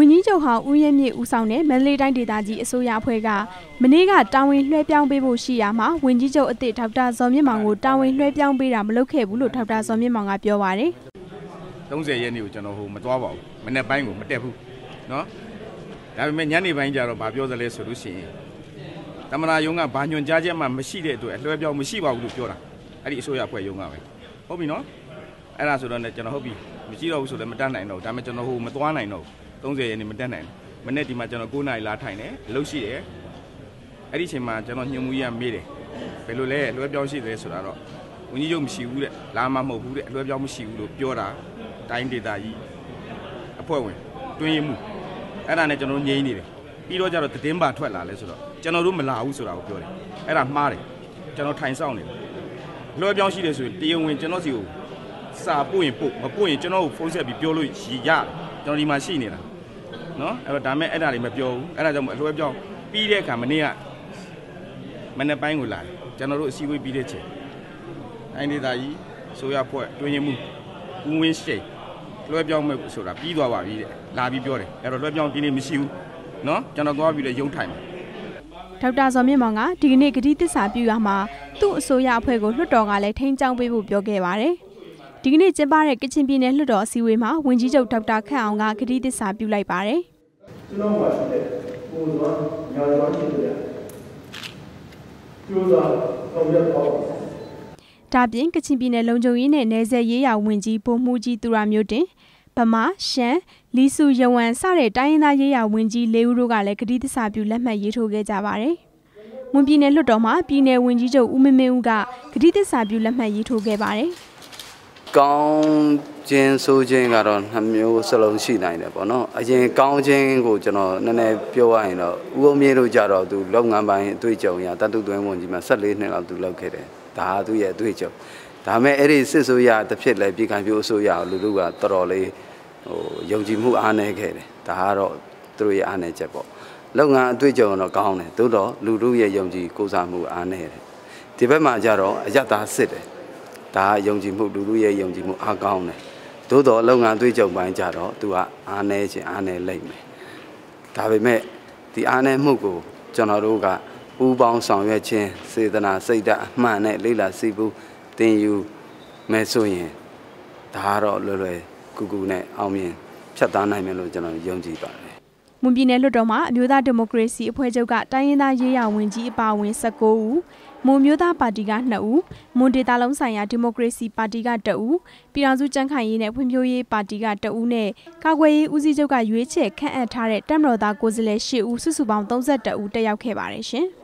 ဝန်ကြီးချုပ်ဟောင်းဦးရဲမြင့်ဦးဆောင်တဲ့မန္တလေးတိုင်းဒေသကြီးအစိုးရအဖွဲ့ကမနေ့ကတာဝန်လွှဲပြောင်းပေးဖို့ရှိရာမှာဝန်ကြီးချုပ်အသစ်ဒေါက်တာဇော်မြင့်မောင်ကိုတာဝန်လွှဲပြောင်းပေးတာမလုပ်ခဲ့ဘူးလို့ဒေါက်တာဇော်မြင့်မောင်ကပြောပါတယ်။30ရက်နေ့ကိုကျွန်တော်ဟိုမသွားပါဘူး။မနေ့ပိုင်းကိုမတက်ဘူး။နော်။ဒါပေမဲ့ညနေပိုင်းကျတော့ဗာပြောသလဲဆိုလို့ရှိရင်တမနာယုံကဘာညွန်ကြားချက်မှမရှိတဲ့အတွက်လွှဲပြောင်းမရှိပါဘူးလို့ပြောတာ။အဲ့ဒီအစိုးရအဖွဲ့ယုံကပဲ။ဟုတ်ပြီနော်။အဲ့ဒါဆိုတော့ねကျွန်တော်ဟုတ်ပြီ။မရှိတော့ဘူးဆိုလည်းမတတ်နိုင်တော့ဘူး။ဒါပေမဲ့ကျွန်တော်ဟိုမသွားနိုင်တော့ဘူး။ 30ရက်နေ့မတက်နိုင်ဘူးမနေ့ဒီမှာကျွန်တော်9နာရီလာထိုင်တယ်အလုပ်ရှိတယ်အဲ့ဒီအချိန်မှာကျွန်တော်ညွှန်မှုရမေးတယ်ဘယ်လိုလဲအလွှဲပြောင်းရှိတယ်ဆိုတာတော့ဝန်ကြီးချုပ်မရှိဘူးတဲ့လာမှမဟုတ်ဘူးတဲ့အလွှဲပြောင်းမရှိဘူးလို့ပြောတာတိုင်းဒေသကြီးအဖွဲ့ဝင်တွင်းရမှုအဲ့ဒါနဲ့ကျွန်တော်ငြိမ်းနေတယ်ပြီးတော့ကျတော့သတင်းပါထွက်လာလဲဆိုတော့ကျွန်တော်တို့မလာဘူးဆိုတာကိုပြောတယ်အဲ့ဒါမှားတယ်ကျွန်တော်ထိုင်ဆောင်နေတယ်လွှဲပြောင်းရှိတယ်ဆိုရင်တရားဝင်ကျွန်တော်စီကိုစာပို့ရင်ပို့မပို့ရင်ကျွန်တော်ကိုဖုန်းဆက်ပြီးပြောလို့ရရတယ် ကျွန်တော်ဒီမှာရှိနေတာနော်အဲ့တော့ဒါမဲ့အဲ့ဒါတွေမပြောဘူးအဲ့ဒါကြောင့်အလွှဲပြောင်းပြီးတဲ့အခါမနေ့ကမနေ့ပိုင်းကိုလာတယ်ကျွန်တော်တို့အစည်းအဝေးပြီးတဲ့ချိန်တိုင်းဒေသကြီးဆိုရဖွဲ့တွင်းရင်မှုဦးဝင်းရှိန်လွှဲပြောင်းမဲ့ဆိုတာပြီးသွားပါပြီတဲ့လာပြီးပြောတယ်အဲ့တော့လွှဲပြောင်းဒီနေ့မရှိဘူးနော်ကျွန်တော်သွားပြီးတော့ရုံးထိုင်မယ်ဒေါက်တာဇော်မြင့်မောင်ကဒီကနေ့ဂတိသစ္စာပြုရမှာသူ့အစိုးရအဖွဲ့ကိုလွှတ်တော်ကလည်းထိန်းချောင်းပေးဖို့ပြောခဲ့ပါတယ် ဒီကနေ့ကျင်းပတဲ့ကချင်ပြည်နယ်လွှတ်တော်အစည်းအဝေးမှာဝန်ကြီးချုပ်ဒေါက်တာခန့်အောင်ကဂတိသစ္စာပြုလိုက်ပါတယ်ကျွန်တော်မှာရှိတဲ့ကိုယ်စွမ်းညာစွမ်းရှိတဲ့ကျိုးစွာဆောင်ရွက်ပါဦးဒါပြင်ကချင်ပြည်နယ်လုံခြုံရေးနဲ့နယ်စပ်ရေးရာဝန်ကြီးဗိုလ်မှူးကြီးသူရမျိုးတင်ဗမာရှမ်းလီစုယဝမ်စတဲ့တိုင်းရင်းသားရေးရာဝန်ကြီး၄ဦးတို့ကလည်းကတိသစ္စာပြုလက်မှတ်ရေးထိုးခဲ့ကြပါတယ်။မွန်ပြည်နယ်လွှတ်တော်မှာပြည်နယ်ဝန်ကြီးချုပ်ဦးမင်းမင်းဦးကကတိသစ္စာပြုလက်မှတ်ရေးထိုးခဲ့ပါတယ် ကောင်းခြင်းဆိုခြင်းကတော့နှမျိုးစလုံးရှိနိုင်တယ်ပေါ့နော်အရင်ကောင်းခြင်းကိုကျွန်တော်နည်းနည်းပြောရရင်တော့ဦးအောင်မြေတို့ကြတော့သူလုပ်ငန်းပိုင်းအတွေ့အကြုံရတတုသွင်းဝင်ကြီးမှာ14နှစ်လောက်သူလုပ်ခဲ့တယ်ဒါကသူ့ရဲ့အတွေ့အကြုံဒါမဲ့အဲ့ဒီစစ်ဆိုးရတစ်ဖြစ်လဲပြည်ခံပြိုးအစိုးရလူလူကတော်တော်လေးဟိုယုံကြည်မှုအားနည်းခဲ့တယ်ဒါကတော့သူတို့ရဲ့အားနည်းချက်ပေါ့လုပ်ငန်းအတွေ့အကြုံတော့ကောင်းတယ်သို့တော့လူလူရဲ့ယုံကြည်ကိုးစားမှုအားနည်းတယ်ဒီဘက်မှာကြတော့အယက်သားစစ်တယ် ဒါကယုံကြည်မှုလူလူရဲ့ယုံကြည်မှုအားကောင်းတယ်သို့တော်လုပ်ငန်းသွေးကြုံပိုင်းကြတော့သူကအားနည်းခြင်းအားနည်းလိမ့်မယ်ဒါပေမဲ့ဒီအားနည်းမှုကိုကျွန်တော်တို့ကပူးပေါင်းဆောင်ရွက်ခြင်းစေတနာစိတ်ဓာတ်အမှန်နဲ့လိလာစီပူသင်ယူမယ်ဆိုရင်ဒါကတော့လွယ်လွယ်ကူကူနဲ့အောင်မြင်ဖြတ်သားနိုင်မယ်လို့ကျွန်တော်ယုံကြည်ပါတယ်။ မွန်ပြည်နယ်လွှတ်တော်မှာအမျိုးသားဒီမိုကရေစီအဖွဲ့ချုပ်ကတိုင်းရင်းသားရေးရာဝန်ကြီးအပါအဝင်19ဦးမွန်မျိုးသားပါတီက2ဦးမွန်ဒေတာလုံးဆိုင်ရာဒီမိုကရေစီပါတီက2ဦးပြည်ထောင်စုကြံ့ခိုင်ရေးနဲ့ဖွံ့ဖြိုးရေးပါတီက2ဦးနဲ့ကာကွယ်ရေးဦးစီးချုပ်ကရွေးချယ်ခန့်အပ်ထားတဲ့တပ်မတော်သားကိုယ်စားလှယ်10ဦးစုစုပေါင်း32ဦးတက်ရောက်ခဲ့ပါတယ်ရှင်။